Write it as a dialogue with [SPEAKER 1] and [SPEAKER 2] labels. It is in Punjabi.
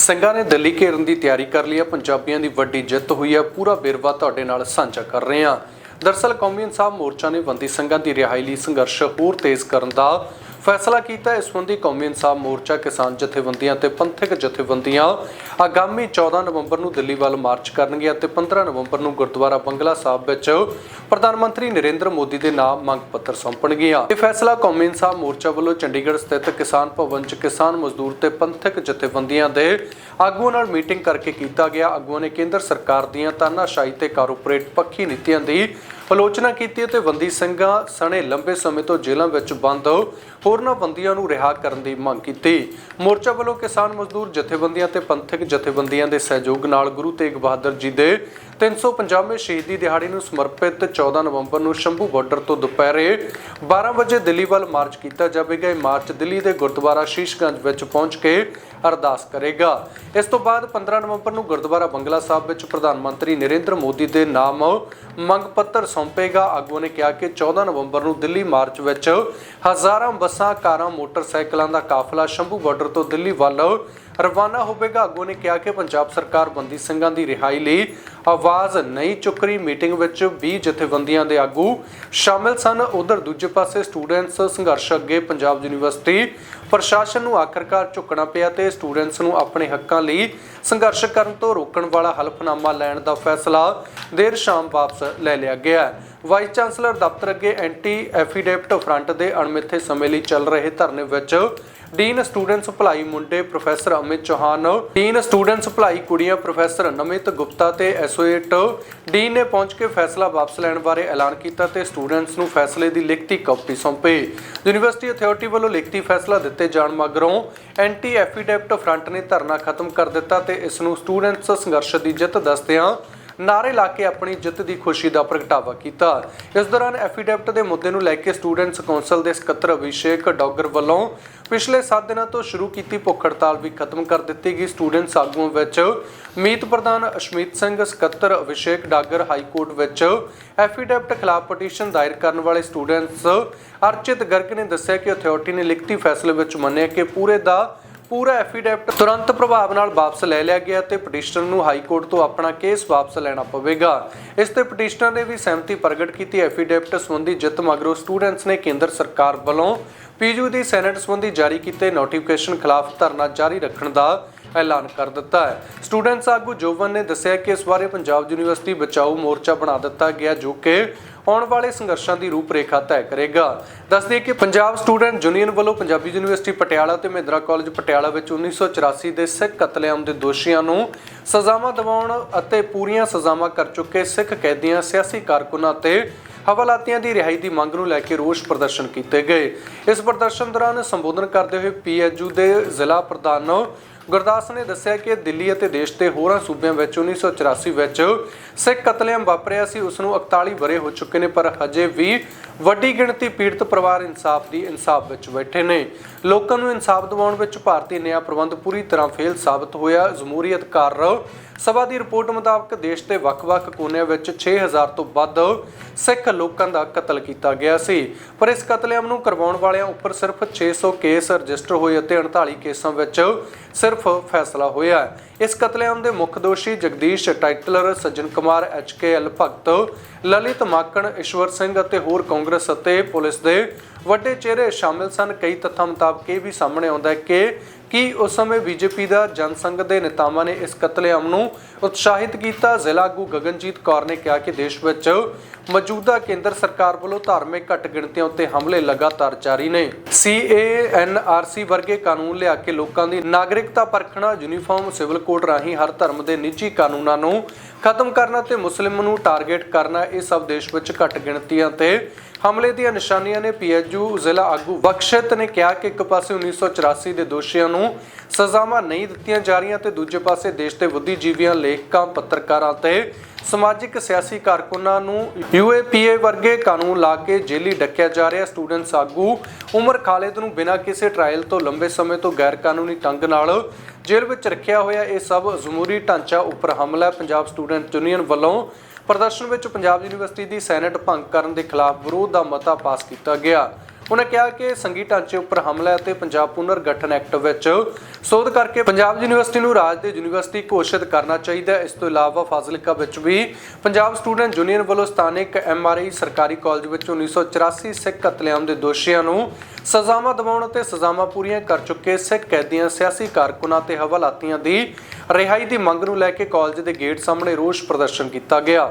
[SPEAKER 1] ਸਿੰਘਾਂ ਨੇ ਦਿੱਲੀ ਘੇਰਨ ਦੀ ਤਿਆਰੀ ਕਰ ਲਈ ਹੈ ਪੰਜਾਬੀਆਂ ਦੀ ਵੱਡੀ ਜਿੱਤ ਹੋਈ ਹੈ ਪੂਰਾ ਵੇਰਵਾ ਤੁਹਾਡੇ ਨਾਲ ਸਾਂਝਾ ਕਰ ਰਹੇ ਹਾਂ ਦਰਸਲ ਕੌਮੀ ਇਨਸਾਫ ਮੋਰਚਾ ਨੇ ਬੰਦੀ ਸਿੰਘਾਂ ਦੀ ਰਿਹਾਈ ਲਈ ਸੰਘਰਸ਼ ਹੋਰ ਤੇਜ਼ ਕਰਨ ਦਾ ਫੈਸਲਾ ਕੀਤਾ ਇਸ ਸੰਬੰਧੀ ਕੌਮੀ ਇਨਸਾਫ ਮੋਰਚਾ ਕਿਸਾਨ ਜਥੇਬੰਦੀਆਂ ਤੇ ਪੰਥਕ ਜਥੇਬੰਦੀਆਂ ਆਗਾਮੀ 14 ਨਵੰਬਰ ਨੂੰ ਦਿੱਲੀ ਵੱਲ ਮਾਰਚ ਕਰਨਗੀਆਂ ਤੇ 15 ਨਵੰਬਰ ਨੂੰ ਗੁਰਦੁਆਰਾ ਬੰਗਲਾ ਸਾਹਿਬ ਵਿੱਚ ਪ੍ਰਧਾਨ ਮੰਤਰੀ ਨਰਿੰਦਰ ਮੋਦੀ ਦੇ ਨਾਮ ਮੰਗ ਪੱਤਰ ਸੌਂਪਣਗੀਆਂ। ਇਹ ਫੈਸਲਾ ਕੌਮੀ ਇਨਸਾਫ ਮੋਰਚਾ ਵੱਲੋਂ ਚੰਡੀਗੜ੍ਹ ਸਥਿਤ ਕਿਸਾਨ ਭਵਨ 'ਚ ਕਿਸਾਨ ਮਜ਼ਦੂਰ ਤੇ ਪੰਥਕ ਜਥੇਬੰਦੀਆਂ ਦੇ ਆਗੂਆਂ ਨਾਲ ਮੀਟਿੰਗ ਕਰਕੇ ਕੀਤਾ ਗਿਆ। ਆਗੂਆਂ ਨੇ ਕੇਂਦਰ ਸਰਕਾਰ ਦੀਆਂ ਤਾਨਾਸ਼ਾਹੀ ਤੇ ਕਾਰਪੋਰੇਟ ਪੱਖੀ ਨੀਤੀਆਂ ਦੀ ਆਲੋਚਨਾ ਕੀਤੀ ਅਤੇ ਬੰਦੀ ਸਿੰਘਾਂ ਸਣੇ ਲੰਬੇ ਸਮੇਂ ਤੋਂ ਜੇਲ੍ਹਾਂ ਵਿੱਚ ਬੰਦ ਹੋਰਨਾਂ ਬੰਦੀਆਂ ਨੂੰ ਰਿਹਾ ਕਰਨ ਦੀ ਮੰਗ ਕੀਤੀ। ਮੋਰਚਾ ਵੱਲੋਂ ਕਿਸਾਨ ਮਜ਼ਦੂਰ, ਜਥੇਬੰਦੀਆਂ ਤੇ ਪੰਥਕ ਜਥੇਬੰਦੀਆਂ ਦੇ ਸਹਿਯੋਗ ਨਾਲ ਗੁਰੂ ਤੇਗ ਬਹਾਦਰ ਜੀ ਦੇ 350ਵੇਂ ਸ਼ਹੀਦੀ ਦਿਹਾੜੇ ਨੂੰ ਸਮਰਪਿਤ 14 ਨਵੰਬਰ ਨੂੰ ਸ਼ੰਭੂ ਬਾਰਡਰ ਤੋਂ ਦੁਪਹਿਰੇ 12 ਵਜੇ ਦਿੱਲੀ ਵੱਲ ਮਾਰਚ ਕੀਤਾ ਜਾਵੇਗਾ। ਇਹ ਮਾਰਚ ਦਿੱਲੀ ਦੇ ਗੁਰਦੁਆਰਾ ਸ਼ੀਸ਼ਗੰਜ ਵਿੱਚ ਪਹੁੰਚ ਕੇ ਅਰਦਾਸ ਕਰੇਗਾ। ਇਸ ਤੋਂ ਬਾਅਦ 15 ਨਵੰਬਰ ਨੂੰ ਗੁਰਦੁਆਰਾ ਬੰਗਲਾ ਸਾਹਿਬ ਵਿੱਚ ਪ੍ਰਧਾਨ ਮੰਤਰੀ ਨਰਿੰਦਰ ਮੋਦੀ ਦੇ ਨਾਮ ਮੰਗ ਪੱਤਰ ਸੌਂਪੇਗਾ। ਆਗੂਆਂ ਨੇ ਕਿਹਾ ਕਿ 14 ਨਵੰਬਰ ਨੂੰ ਦਿੱਲੀ ਮਾਰਚ ਵਿੱਚ ਹਜ਼ਾਰਾਂ ਬੱਸਾਂ, ਕਾਰਾਂ, ਮੋਟਰਸਾਈਕਲਾਂ ਦਾ ਕਾਫਲਾ ਸ਼ੰਭੂ ਬਾਰਡਰ ਤੋਂ ਦਿੱਲੀ ਵੱਲ ਰਵਾਨਾ ਹੋਵੇਗਾ। ਆਗੂਆਂ ਨੇ ਕਿਹਾ ਕਿ ਪੰਜਾਬ ਸਰਕਾਰ ਬੰਦੀ ਸਿੰਘਾਂ ਦੀ ਰਿਹਾਈ ਲਈ ਆਵਾਜ਼ ਨਹੀਂ ਚੁੱਕ ਰਹੀ। ਮੀਟਿੰਗ ਵਿੱਚ 20 ਜਥੇਬੰਦੀਆਂ ਦੇ ਆਗੂ ਸ਼ਾਮਿਲ ਸਨ। ਉਧਰ ਦੂਜੇ ਪਾਸੇ ਸਟੂਡੈਂਟਸ ਸੰਘਰਸ਼ ਅੱਗੇ ਪੰਜਾਬ ਯੂਨੀਵਰਸਿਟੀ ਪ੍ਰਸ਼ਾਸਨ ਨੂੰ ਆਖਰਕਾਰ ਝੁਕਣਾ ਪਿਆ ਤੇ ਸਟੂਡੈਂਟਸ ਨੂੰ ਆਪਣੇ ਹੱਕਾਂ ਲਈ ਸੰਘਰਸ਼ ਕਰਨ ਤੋਂ ਰੋਕਣ ਵਾਲਾ ਹਲਫਨਾਮਾ ਲੈਣ ਦਾ ਫੈਸਲਾ ਦੇਰ ਸ਼ਾਮ ਵਾਪਸ ਲੈ ਲਿਆ ਗਿਆ ਹੈ। ਵਾਈਸ ਚਾਂਸਲਰ ਦਫ਼ਤਰ ਅੱਗੇ ਐਂਟੀ ਐਫੀਡੇਵਿਟ ਫਰੰਟ ਦੇ ਅਣਮਿੱਥੇ ਸਮੇਂ ਲਈ ਚੱਲ ਰਹੇ ਧਰਨੇ ਵਿੱਚ ਡੀਨ ਸਟੂਡੈਂਟਸ ਭਲਾਈ ਮੁੰਡੇ professor Amit Chauhan, dean students ਭਲਾਈ ਕੁੜੀਆਂ ਪ੍ਰੋਫੈਸਰ ਨਮਿਤ ਗੁਪਤਾ ਤੇ ਐਸੋਸੀਏਟ ਡੀਨ ਨੇ ਪਹੁੰਚ ਕੇ ਫੈਸਲਾ ਵਾਪਸ ਲੈਣ ਬਾਰੇ ਐਲਾਨ ਕੀਤਾ ਤੇ ਸਟੂਡੈਂਟਸ ਨੂੰ ਫੈਸਲੇ ਦੀ ਲਿਖਤੀ ਕਾਪੀ ਸੌਂਪੀ। ਯੂਨੀਵਰਸਿਟੀ ਅਥਾਰਟੀ ਵੱਲੋਂ ਲਿਖਤੀ ਫੈਸਲਾ ਦਿੱਤੇ ਜਾਣ ਮਗਰੋਂ ਐਂਟੀ ਐਫੀਡੇਵਿਟ ਫਰੰਟ ਨੇ ਧਰਨਾ ਖਤਮ ਕਰ ਦਿੱਤਾ ਤੇ ਇਸ ਨੂੰ ਸਟੂਡੈਂਟਸ ਸੰਘਰਸ਼ ਦੀ ਜਿੱਤ ਦੱਸਦਿਆਂ ਨਾਰੇ ਲਾ ਕੇ ਆਪਣੀ ਜਿੱਤ ਦੀ ਖੁਸ਼ੀ ਦਾ ਪ੍ਰਗਟਾਵਾ ਕੀਤਾ। ਇਸ ਦੌਰਾਨ ਐਫੀਡੈਵਿਟ ਦੇ ਮੁੱਦੇ ਨੂੰ ਲੈ ਕੇ ਸਟੂਡੈਂਟਸ ਕੌਂਸਲ ਦੇ ਸਕੱਤਰ ਅਭਿਸ਼ੇਕ ਡੌਗਰ ਵੱਲੋਂ ਪਿਛਲੇ 7 ਦਿਨਾਂ ਤੋਂ ਸ਼ੁਰੂ ਕੀਤੀ ਭੁੱਖ ਹੜਤਾਲ ਵੀ ਖਤਮ ਕਰ ਦਿੱਤੀ ਗਈ। ਸਟੂਡੈਂਟਸ ਆਗੂਆਂ ਵਿੱਚ ਮੀਤ ਪ੍ਰਧਾਨ ਅਸ਼ਮੀਤ ਸਿੰਘ, ਸਕੱਤਰ ਅਭਿਸ਼ੇਕ ਡਾਗਰ ਹਾਈ ਕੋਰਟ ਵਿੱਚ ਐਫੀਡੈਵਿਟ ਖਿਲਾਫ ਪਟੀਸ਼ਨ ਦਾਇਰ ਕਰਨ ਵਾਲੇ ਸਟੂਡੈਂਟਸ ਅਰਚਿਤ ਗਰਗ ਨੇ ਦੱਸਿਆ ਕਿ ਅਥਾਰਟੀ ਨੇ ਲਿਖਤੀ ਫੈਸਲੇ ਵਿੱਚ ਮੰਨਿਆ ਕਿ ਪੂਰੇ ਦਾ ਪੂਰਾ ਐਫੀਡੈਵਿਟ ਤੁਰੰਤ ਪ੍ਰਭਾਵ ਨਾਲ ਵਾਪਸ ਲੈ ਲਿਆ ਗਿਆ ਤੇ ਪਟੀਸ਼ਨਰ ਨੂੰ ਹਾਈ ਕੋਰਟ ਤੋਂ ਆਪਣਾ ਕੇਸ ਵਾਪਸ ਲੈਣਾ ਪਵੇਗਾ। ਇਸ ਤੇ ਪਟੀਸ਼ਨਰ ਨੇ ਵੀ ਸਹਿਮਤੀ ਪ੍ਰਗਟ ਕੀਤੀ। ਐਫੀਡੈਵਿਟ ਸੰਬੰਧੀ ਜਿੱਤ ਮਗਰੋਂ ਸਟੂਡੈਂਟਸ ਨੇ ਕੇਂਦਰ ਸਰਕਾਰ ਵੱਲੋਂ ਪੀਯੂ ਦੀ ਸੈਨੇਟ ਸੰਬੰਧੀ ਜਾਰੀ ਕੀਤੇ ਨੋਟੀਫਿਕੇਸ਼ਨ ਖਿਲਾਫ ਧਰਨਾ ਜਾਰੀ ਰੱਖਣ ਦਾ ਐਲਾਨ ਕਰ ਦਿੱਤਾ ਹੈ। ਸਟੂਡੈਂਟਸ ਆਗੂ ਜੋਵਨ ਨੇ ਦੱਸਿਆ ਕਿ ਇਸ ਬਾਰੇ ਪੰਜਾਬ ਯੂਨੀਵਰਸਿਟੀ ਬਚਾਓ ਮੋਰਚਾ ਬਣਾ ਦਿੱਤਾ ਗਿਆ ਜੋ ਕਿ ਆਉਣ ਵਾਲੇ ਸੰਘਰਸ਼ਾਂ ਦੀ ਰੂਪਰੇਖਾ ਤੈਅ ਕਰੇਗਾ। ਦੱਸਦੇ ਕਿ ਪੰਜਾਬ ਸਟੂਡੈਂਟ ਯੂਨੀਅਨ ਵੱਲੋਂ ਪੰਜਾਬੀ ਯੂਨੀਵਰਸਿਟੀ ਪਟਿਆਲਾ ਤੇ ਮਹਿੰਦਰਾ ਕਾਲਜ ਪਟਿਆਲਾ ਵਿੱਚ 1984 ਦੇ ਸਿੱਖ ਕਤਲੇਆਮ ਦੇ ਦੋਸ਼ੀਆਂ ਨੂੰ ਸਜ਼ਾਵਾਂ ਦਿਵਾਉਣ ਅਤੇ ਪੂਰੀਆਂ ਸਜ਼ਾਵਾਂ ਕਰ ਚੁੱਕੇ ਸਿੱਖ ਕੈਦੀਆਂ, ਸਿਆਸੀ ਕਾਰਕੁਨਾਂ ਤੇ ਹਵਾਲਾਤੀਆਂ ਦੀ ਰਿਹਾਈ ਦੀ ਮੰਗ ਨੂੰ ਲੈ ਕੇ ਰੋਸ ਪ੍ਰਦਰਸ਼ਨ ਕੀਤੇ ਗਏ। ਇਸ ਪ੍ਰਦਰਸ਼ਨ ਦੌਰਾਨ ਸੰਬੋਧਨ ਕਰਦੇ ਹੋਏ ਪੀਐਚਯੂ ਦੇ ਜ਼ਿਲ੍ਹਾ ਪ੍ਰਧਾਨ ਗੁਰਦਾਸ ਨੇ ਦੱਸਿਆ ਕਿ ਦਿੱਲੀ ਅਤੇ ਦੇਸ਼ ਦੇ ਹੋਰਾਂ ਸੂਬਿਆਂ ਵਿੱਚ 1984 ਵਿੱਚ ਸਿੱਖ ਕਤਲੇਆਮ ਵਾਪਰਿਆ ਸੀ, ਉਸ ਨੂੰ 41 ਬਰੇ ਹੋ ਚੁੱਕੇ ਨੇ, ਪਰ ਹਜੇ ਵੀ ਵੱਡੀ ਗਿਣਤੀ ਪੀੜਤ ਪਰਿਵਾਰ ਇਨਸਾਫ ਦੀ ਇਨਸਾਫ ਵਿੱਚ ਬੈਠੇ ਨੇ। ਲੋਕਾਂ ਨੂੰ ਇਨਸਾਫ ਦਿਵਾਉਣ ਵਿੱਚ ਭਾਰਤੀ ਨਿਆਂ ਪ੍ਰਬੰਧ ਪੂਰੀ ਤਰ੍ਹਾਂ ਫੇਲ ਸਾਬਤ ਹੋਇਆ। ਜਮਹੂਰੀ ਅਧਿਕਾਰ ਸਭਾ ਦੀ ਰਿਪੋਰਟ ਮੁਤਾਬਕ ਦੇਸ਼ ਦੇ ਵੱਖ-ਵੱਖ ਕੋਨਿਆਂ ਵਿੱਚ 6000 ਤੋਂ ਵੱਧ ਸਿੱਖ ਲੋਕਾਂ ਦਾ ਕਤਲ ਕੀਤਾ ਗਿਆ ਸੀ। ਪਰ ਇਸ ਕਤਲੇਆਮ ਨੂੰ ਕਰਵਾਉਣ ਵਾਲਿਆਂ ਉੱਪਰ ਸਿਰਫ 600 ਕੇਸ ਰਜਿਸਟਰ ਹੋਏ ਅਤੇ 39 ਕੇਸਾਂ ਵਿੱਚ ਸਿਰਫ ਫੈਸਲਾ ਹੋਇਆ ਹੈ। ਇਸ ਕਤਲੇਆਮ ਦੇ ਮੁੱਖ ਦੋਸ਼ੀ ਜਗਦੀਸ਼, ਟਾਈਟਲਰ ਸੱਜਣ ਕੁਮਾਰ ਐਚਕੇਐਲ ਭਗਤ, ਲਲਿਤ ਮਾਕਣ, ਈਸ਼ਵਰ ਸਿੰਘ ਅਤੇ ਹੋਰ ਕਾਂਗਰਸ ਅਤੇ ਪੁਲਿਸ ਦੇ ਵੱਡੇ ਚਿਹਰੇ ਸ਼ਾਮਿਲ ਸਨ। ਕਈ ਤੱਥਾਂ ਮੁਤਾਬਕ ਇਹ ਵੀ ਸਾਹਮਣੇ ਆਉਂਦਾ ਹੈ ਕਿ ਕਿ ਉਸ ਸਮੇਂ ਬੀਜੇਪੀ ਦਾ ਜਨਸੰਘ ਦੇ ਨੇਤਾਵਾਂ ਨੇ ਇਸ ਕਤਲੇਆਮ ਨੂੰ ਉਤਸ਼ਾਹਿਤ ਕੀਤਾ? ਜ਼ਿਲ੍ਹਾ ਆਗੂ ਗਗਨਜੀਤ ਕੌਰ ਨੇ ਕਿਹਾ ਕਿ ਦੇਸ਼ ਵਿੱਚ ਮੌਜੂਦਾ ਕੇਂਦਰ ਸਰਕਾਰ ਵੱਲੋਂ ਧਾਰਮਿਕ ਘੱਟ ਗਿਣਤੀਆਂ ਉੱਤੇ ਹਮਲੇ ਲਗਾਤਾਰ ਜਾਰੀ ਨੇ। ਸੀਏਐਨਆਰਸੀ ਵਰਗੇ ਕਾਨੂੰਨ ਲਿਆ ਕੇ ਲੋਕਾਂ ਦੀ ਨਾਗਰਿਕਤਾ ਪਰਖਣਾ, ਯੂਨੀਫਾਰਮ, ਸਿਵਲ ਕੋਡ ਰਾਹੀਂ ਹਰ ਧਰਮ ਦੇ ਨਿੱਜੀ ਕਾਨੂੰਨਾਂ ਨੂੰ ਖਤਮ ਕਰਨਾ ਤੇ ਮੁਸਲਿਮ ਨੂੰ ਟਾਰਗੇਟ ਕਰਨਾ ਇਹ ਸਭ ਦੇਸ਼ ਵਿੱਚ ਘੱਟ ਗਿਣਤੀਆਂ ਤੇ ਹਮਲੇ ਦੀਆਂ ਨਿਸ਼ਾਨੀਆਂ ਨੇ ਪੀਐਚਯੂ ਜ਼ਿਲ੍ਹਾ ਆਗੂ ਬਖਸ਼ਤ ਨੇ ਕਿਹਾ ਕਿ ਇੱਕ ਪਾਸੇ 1984 ਦੇ ਦੋਸ਼ੀਆਂ ਨੂੰ ਸਜ਼ਾਵਾਂ ਨਹੀਂ ਦਿੱਤੀਆਂ ਜਾ ਰਹੀਆਂ ਤੇ ਦੂਜੇ ਪਾਸੇ ਦੇਸ਼ ਦੇ ਬੁੱਧੀਜੀਵੀਆਂ, ਲੇਖਕਾਂ, ਪੱਤਰਕਾਰਾਂ ਤੇ ਸਮਾਜਿਕ ਸਿਆਸੀ ਕਾਰਕੁਨਾਂ ਨੂੰ ਯੂਏਪੀਏ ਵਰਗੇ ਕਾਨੂੰਨ ਲਾ ਕੇ ਜੇਲੀ ਡੱਕਿਆ ਜਾ ਰਿਹਾ। ਸਟੂਡੈਂਟਸ ਆਗੂ ਉਮਰ ਖਾਲਿਦ ਨੂੰ ਬਿਨਾਂ ਕਿਸੇ ਟ੍ਰਾਇਲ ਤੋਂ ਲੰਬੇ ਸਮੇਂ ਤੋਂ ਗੈਰ ਕਾਨੂੰਨੀ ਢੰਗ ਨਾਲ ਜੇਲ੍ਹ ਵਿੱਚ ਰੱਖਿਆ ਹੋਇਆ ਇਹ ਸਭ ਜ਼ਮੂਰੀ ਢਾਂਚਾ ਉੱਪਰ ਹਮਲਾ ਪੰਜਾਬ ਸਟੂਡੈਂਟ ਯੂਨੀਅਨ ਵੱਲੋਂ ਪ੍ਰਦਰਸ਼ਨ ਵਿੱਚ ਪੰਜਾਬ ਯੂਨੀਵਰਸਿਟੀ ਦੀ ਸੈਨੇਟ ਭੰਗ ਕਰਨ ਦੇ ਖਿਲਾਫ ਵਿਰੋਧ ਦਾ ਮਤਾ ਪਾਸ ਕੀਤਾ ਗਿਆ। ਉਹਨਾਂ ਕਿਹਾ ਕਿ ਸੰਗੀ ਢਾਂਚੇ ਉੱਪਰ ਹਮਲਾ ਅਤੇ ਪੰਜਾਬ ਪੁਨਰ ਗਠਨ ਐਕਟ ਵਿੱਚ ਸੋਧ ਕਰਕੇ ਪੰਜਾਬ ਯੂਨੀਵਰਸਿਟੀ ਨੂੰ ਰਾਜ ਦੇ ਯੂਨੀਵਰਸਿਟੀ ਘੋਸ਼ਿਤ ਕਰਨਾ ਚਾਹੀਦਾ ਹੈ। ਇਸ ਤੋਂ ਇਲਾਵਾ ਫਾਜ਼ਿਲਕਾ ਵਿੱਚ ਵੀ ਪੰਜਾਬ ਸਟੂਡੈਂਟ ਯੂਨੀਅਨ ਵੱਲੋਂ ਸਥਾਨਕ ਐਮਆਰਆਈ ਸਰਕਾਰੀ ਕਾਲਜ ਵਿੱਚ 1984 ਸਿੱਖ ਕਤਲੇਆਮ ਦੇ ਦੋਸ਼ੀਆਂ ਨੂੰ ਸਜ਼ਾਵਾਂ ਦਿਵਾਉਣ ਅਤੇ ਸਜ਼ਾਵਾਂ ਪੂਰੀਆਂ ਕਰ ਚੁੱਕੇ ਸਿੱਖ ਕੈਦੀਆਂ, ਸਿਆਸੀ ਕਾਰਕੁਨਾਂ ਤੇ ਹਵਾਲਾਤੀਆਂ ਦੀ ਰਿਹਾਈ ਦੀ ਮੰਗ ਨੂੰ ਲੈ ਕੇ ਕਾਲਜ ਦੇ ਗੇਟ ਸਾਹਮਣੇ ਰੋਸ ਪ੍ਰਦਰਸ਼ਨ ਕੀਤਾ ਗਿਆ।